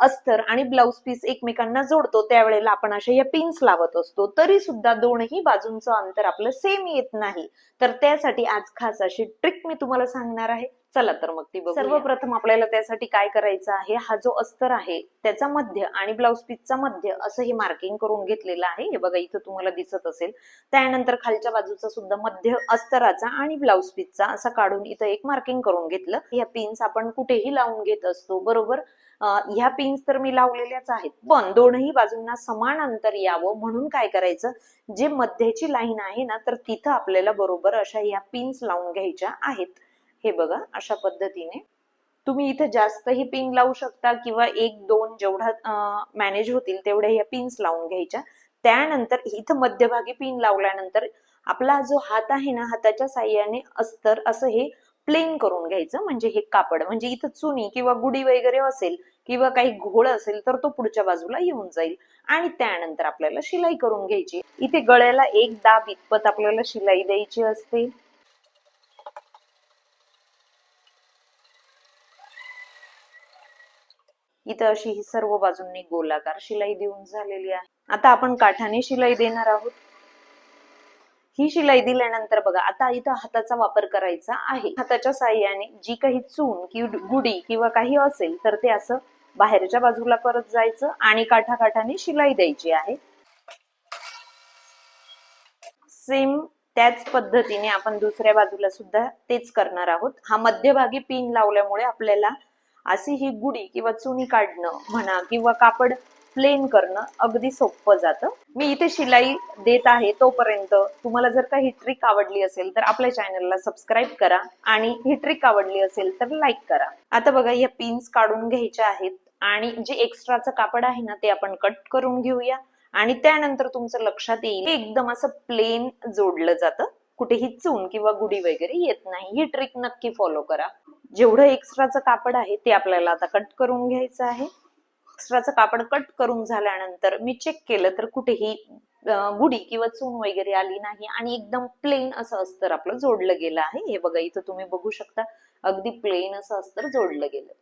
अस्तर आणि blouse piece एकमेकांना जोडतो त्यावेळेला आपण अशा या पिन्स लावत असतो. तरी सुद्धा दोनही बाजूंचं अंतर आपलं सेम येत नाही. तर त्यासाठी आज खास अशी ट्रिक मी तुम्हाला सांगणार आहे. चला तर मग ती सर्वप्रथम आपल्याला त्यासाठी काय करायचं आहे? हा जो अस्तर आहे त्याचा मध्य आणि ब्लाउज पीसचा मध्य असं हे मार्किंग करून घेतलेलं आहे. हे बघा इथं तुम्हाला दिसत असेल. त्यानंतर खालच्या बाजूचा सुद्धा मध्य अस्तराचा आणि ब्लाउज पीसचा असा काढून इथं एक मार्किंग करून घेतलं. ह्या पिन्स आपण कुठेही लावून घेत असतो बरोबर? ह्या पिन्स तर मी लावलेल्याच आहेत. पण दोनही बाजूंना समान अंतर यावं म्हणून काय करायचं? जे मध्याची लाईन आहे ना तर तिथं आपल्याला बरोबर अशा ह्या पिन्स लावून घ्यायच्या आहेत. हे बघा अशा पद्धतीने. तुम्ही इथे जास्तही पिन लावू शकता किंवा एक दोन जेवढा मॅनेज होतील तेवढ्या ह्या पिन्स लावून घ्यायच्या. त्यानंतर इथं मध्यभागी पिन लावल्यानंतर आपला जो हात आहे ना हाताच्या साह्याने अस्तर असं हे प्लेन करून घ्यायचं. म्हणजे हे कापड म्हणजे इथं चुनी किंवा गुढी वगैरे असेल किंवा काही घोळ असेल तर तो पुढच्या बाजूला येऊन जाईल. आणि त्यानंतर आपल्याला शिलाई करून घ्यायची. इथे गळ्याला एक दाब इतपत आपल्याला शिलाई द्यायची असते. इथं अशी ही सर्व बाजूंनी गोलाकार शिलाई देऊन झालेली आहे. आता आपण काठाने शिलाई देणार आहोत. ही शिलाई दिल्यानंतर बघा आता इथं हाताचा वापर करायचा आहे. हाताच्या साह्याने जी काही चून किंवा गुडी किंवा काही असेल तर ते असं बाहेरच्या बाजूला परत जायचं आणि काठाकाठाने शिलाई द्यायची आहे. सेम त्याच पद्धतीने आपण दुसऱ्या बाजूला सुद्धा तेच करणार आहोत. हा मध्यभागी पिन लावल्यामुळे आपल्याला अशी ही गुढी किंवा चुनी काढणं म्हणा किंवा कापड प्लेन करणं अगदी सोपं जातं. मी इथे शिलाई देत आहे तोपर्यंत तुम्हाला जर का ही ट्रिक आवडली असेल तर आपल्या चॅनलला सबस्क्राईब करा आणि ही ट्रिक आवडली असेल तर लाईक करा. आता बघा या पिन्स काढून घ्यायच्या आहेत आणि जे एक्स्ट्राचं कापड आहे ना ते आपण कट करून घेऊया आणि त्यानंतर तुमचं लक्षात येईल एकदम असं प्लेन जोडलं जातं. कुठेही चून किंवा गुढी वगैरे येत नाही. ही ट्रिक नक्की फॉलो करा. जेवढं एक्स्ट्राचं कापड आहे ते आपल्याला आता कट करून घ्यायचं आहे. एक्स्ट्राचं कापड कट करून झाल्यानंतर मी चेक केलं तर कुठेही गुडी गुढी किंवा चून वगैरे आली नाही आणि एकदम प्लेन असं अस्तर आपलं जोडलं गेलं आहे. हे बघा इथं तुम्ही बघू शकता अगदी प्लेन असं अस्तर जोडलं गेलं.